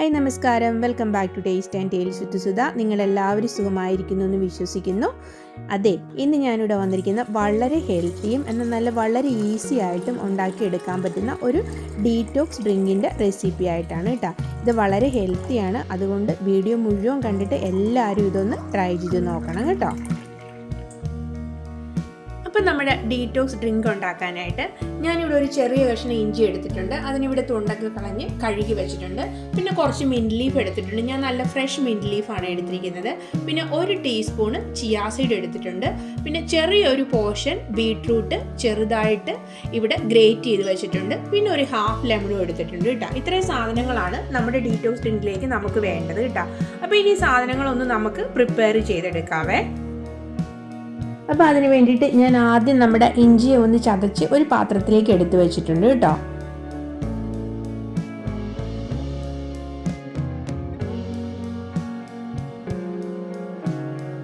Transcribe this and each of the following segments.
Hi നമസ്കാരം. Welcome back to taste and tales with Sudha നിങ്ങളെല്ലാവരും സുഖമായിരിക്കുന്നു എന്ന് വിശ്വസിക്കുന്നു. അതെ ഇന്ന് ഞാനിവിടെ വന്നിരിക്കുന്ന വളരെ ഹെൽത്തിയും എന്നാൽ നല്ല വളരെ ഈസി ആയിട്ടും ഉണ്ടാക്കിയെടുക്കാൻ പറ്റുന്ന ഒരു ഡീറ്റോക്സ് ഡ്രിങ്കിന്റെ റെസിപ്പി ആയിട്ടാണ് കേട്ടോ ഇത് വളരെ ഹെൽത്തിയാണ് അതുകൊണ്ട് വീഡിയോ മുഴുവൻ കണ്ടിട്ട് എല്ലാവരും ഇതൊന്ന് ട്രൈ ചെയ്ത് നോക്കണം കേട്ടോ. അപ്പം നമ്മുടെ ഡീറ്റോക്സ് ഡ്രിങ്ക് ഉണ്ടാക്കാനായിട്ട് ഞാനിവിടെ ഒരു ചെറിയ കഷ്ണം ഇഞ്ചി എടുത്തിട്ടുണ്ട്. അതിനിവിടെ തൊണ്ടൊക്കെ കളഞ്ഞ് കഴുകി വെച്ചിട്ടുണ്ട്. പിന്നെ കുറച്ച് മിന്റ് ലീഫ് എടുത്തിട്ടുണ്ട്. ഞാൻ നല്ല ഫ്രഷ് മിന്റ് ലീഫാണ് എടുത്തിരിക്കുന്നത്. പിന്നെ ഒരു ടീസ്പൂണ് ചിയാസീഡ് എടുത്തിട്ടുണ്ട്. പിന്നെ ചെറിയൊരു പോർഷൻ ബീട്രൂട്ട് ചെറുതായിട്ട് ഇവിടെ ഗ്രേറ്റ് ചെയ്ത് വെച്ചിട്ടുണ്ട്. പിന്നെ ഒരു ഹാഫ് ലെമണും എടുത്തിട്ടുണ്ട് കേട്ടോ. ഇത്രയും സാധനങ്ങളാണ് നമ്മുടെ ഡീറ്റോക്സ് ഡ്രിങ്കിലേക്ക് നമുക്ക് വേണ്ടത് കേട്ടോ. അപ്പോൾ ഇനി സാധനങ്ങളൊന്ന് നമുക്ക് പ്രിപ്പയർ ചെയ്തെടുക്കാവേ. അപ്പോൾ അതിന് വേണ്ടിയിട്ട് ഞാൻ ആദ്യം നമ്മുടെ ഇഞ്ചിയെ ഒന്ന് ചതച്ച് ഒരു പാത്രത്തിലേക്ക് എടുത്തു വെച്ചിട്ടുണ്ട് കേട്ടോ.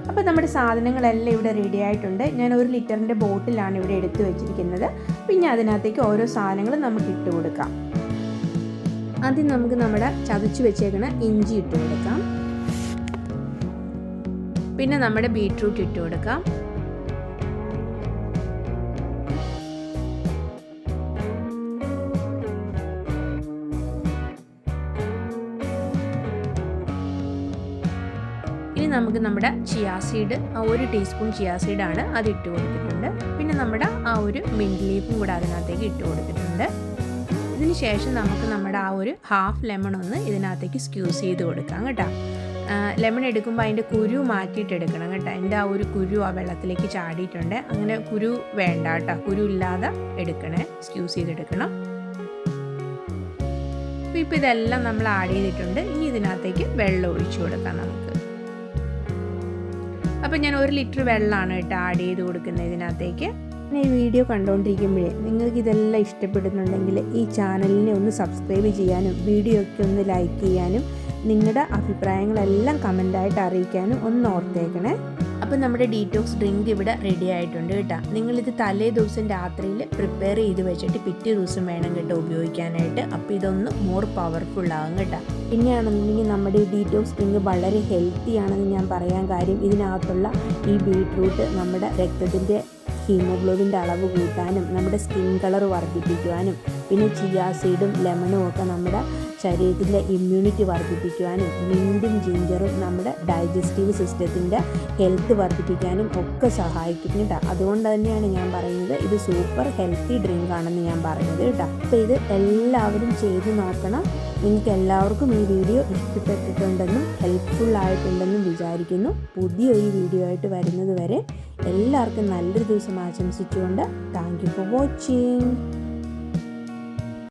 അപ്പോൾ നമ്മുടെ സാധനങ്ങളെല്ലാം ഇവിടെ റെഡി ആയിട്ടുണ്ട്. ഞാൻ ഒരു ലിറ്ററിന്റെ ബോട്ടിലാണ് ഇവിടെ എടുത്തു വെച്ചിരിക്കുന്നത്. പിന്നെ അതിനകത്തേക്ക് ഓരോ സാധനങ്ങളും നമുക്ക് ഇട്ട് കൊടുക്കാം. ആദ്യം നമുക്ക് നമ്മുടെ ചതച്ച് വെച്ചേക്കണ ഇഞ്ചി ഇട്ട് കൊടുക്കാം. പിന്നെ നമ്മുടെ ബീട്രൂട്ട് ഇട്ട് കൊടുക്കാം. ഇനി നമുക്ക് നമ്മുടെ ചിയാ സീഡ് ആ ഒരു ടീസ്പൂൺ ചിയാ സീഡാണ് അത് ഇട്ട് കൊടുത്തിട്ടുണ്ട്. പിന്നെ നമ്മുടെ ആ ഒരു മിന്റ് ലീഫും കൂടെ അതിനകത്തേക്ക് ഇട്ട് കൊടുത്തിട്ടുണ്ട്. ഇതിന് ശേഷം നമുക്ക് നമ്മുടെ ആ ഒരു ഹാഫ് ലെമൺ ഒന്ന് ഇതിനകത്തേക്ക് സ്ക്യൂസ് ചെയ്ത് കൊടുക്കാം കേട്ടോ. ലെമൺ എടുക്കുമ്പോൾ അതിന്റെ കുരു മാറ്റിയിട്ട് എടുക്കണം കേട്ടോ. എന്റെ ആ ഒരു കുരു ആ വെള്ളത്തിലേക്ക് ചാടിയിട്ടുണ്ട്. അങ്ങനെ കുരു വേണ്ട കേട്ടോ. കുരു ഇല്ലാതെ എടുക്കണേ. സ്ക്യൂസ് ചെയ്തെടുക്കണം അപ്പോൾ ഇപ്പോൾ ഇതെല്ലാം നമ്മൾ ആഡ് ചെയ്തിട്ടുണ്ട്. ഇനി ഇതിനകത്തേക്ക് വെള്ളം ഒഴിച്ചു കൊടുക്കാം നമുക്ക്. അപ്പോൾ ഞാൻ ഒരു ലിറ്റർ വെള്ളമാണ് കേട്ടോ ആഡ് ചെയ്ത് കൊടുക്കുന്നത് ഇതിനകത്തേക്ക്. ഈ വീഡിയോ കണ്ടുകൊണ്ടിരിക്കുമ്പോഴേ നിങ്ങൾക്ക് ഇതെല്ലാം ഇഷ്ടപ്പെടുന്നുണ്ടെങ്കിൽ ഈ ചാനലിനെ ഒന്ന് സബ്സ്ക്രൈബ് ചെയ്യാനും വീഡിയോ ഒക്കെ ഒന്ന് ലൈക്ക് ചെയ്യാനും നിങ്ങളുടെ അഭിപ്രായങ്ങളെല്ലാം കമന്റായിട്ട് അറിയിക്കാനും ഒന്ന് ഓർത്തേക്കണേ. അപ്പോൾ നമ്മുടെ ഡീറ്റോക്സ് ഡ്രിങ്ക് ഇവിടെ റെഡി ആയിട്ടുണ്ട് കേട്ടോ. നിങ്ങളിത് തലേ ദിവസം രാത്രിയിൽ പ്രിപ്പയർ ചെയ്ത് വെച്ചിട്ട് പിറ്റേ ദിവസം വേണം കേട്ടോ ഉപയോഗിക്കാനായിട്ട്. അപ്പോൾ ഇതൊന്ന് മോർ പവർഫുൾ ആകും കേട്ടോ. പിന്നെയാണെന്നുണ്ടെങ്കിൽ നമ്മുടെ ഈ ഡീറ്റോക്സ് ഡ്രിങ്ക് വളരെ ഹെൽത്തി ആണെന്ന് ഞാൻ പറയാൻ കാര്യം ഇതിനകത്തുള്ള ഈ ബീട്രൂട്ട് നമ്മുടെ രക്തത്തിന്റെ ഹീമോഗ്ലോബിന്റെ അളവ് കൂട്ടാനും നമ്മുടെ സ്കിൻ കളർ വർദ്ധിപ്പിക്കുവാനും പിന്നെ ചിയാ സീഡും ലെമണും ഒക്കെ നമ്മുടെ ശരീരത്തിലെ ഇമ്മ്യൂണിറ്റി വർദ്ധിപ്പിക്കുവാനും മിന്റും ജിഞ്ചറും നമ്മുടെ ഡൈജസ്റ്റീവ് സിസ്റ്റത്തിന്റെ ഹെൽത്ത് വർദ്ധിപ്പിക്കാനും ഒക്കെ സഹായിക്കും കേട്ടോ അതുകൊണ്ട് തന്നെയാണ് ഞാൻ പറയുന്നത് ഇത് സൂപ്പർ ഹെൽത്തി ഡ്രിങ്ക് ആണെന്ന് ഞാൻ പറയുന്നത് കേട്ടോ. അപ്പോൾ ഇത് എല്ലാവരും ചെയ്ത് നോക്കണം. നിങ്ങൾക്ക് എല്ലാവർക്കും ഈ വീഡിയോ ഇഷ്ടപ്പെട്ടിട്ടുണ്ടെന്നും ഹെൽപ്ഫുൾ ആയിട്ടുണ്ടെന്നും വിചാരിക്കുന്നു. പുതിയൊരു വീഡിയോ ആയിട്ട് വരുന്നത് വരെ എല്ലാവർക്കും നല്ലൊരു ദിവസം ആശംസിച്ചുകൊണ്ട് താങ്ക് യു ഫോർ വാച്ചിങ്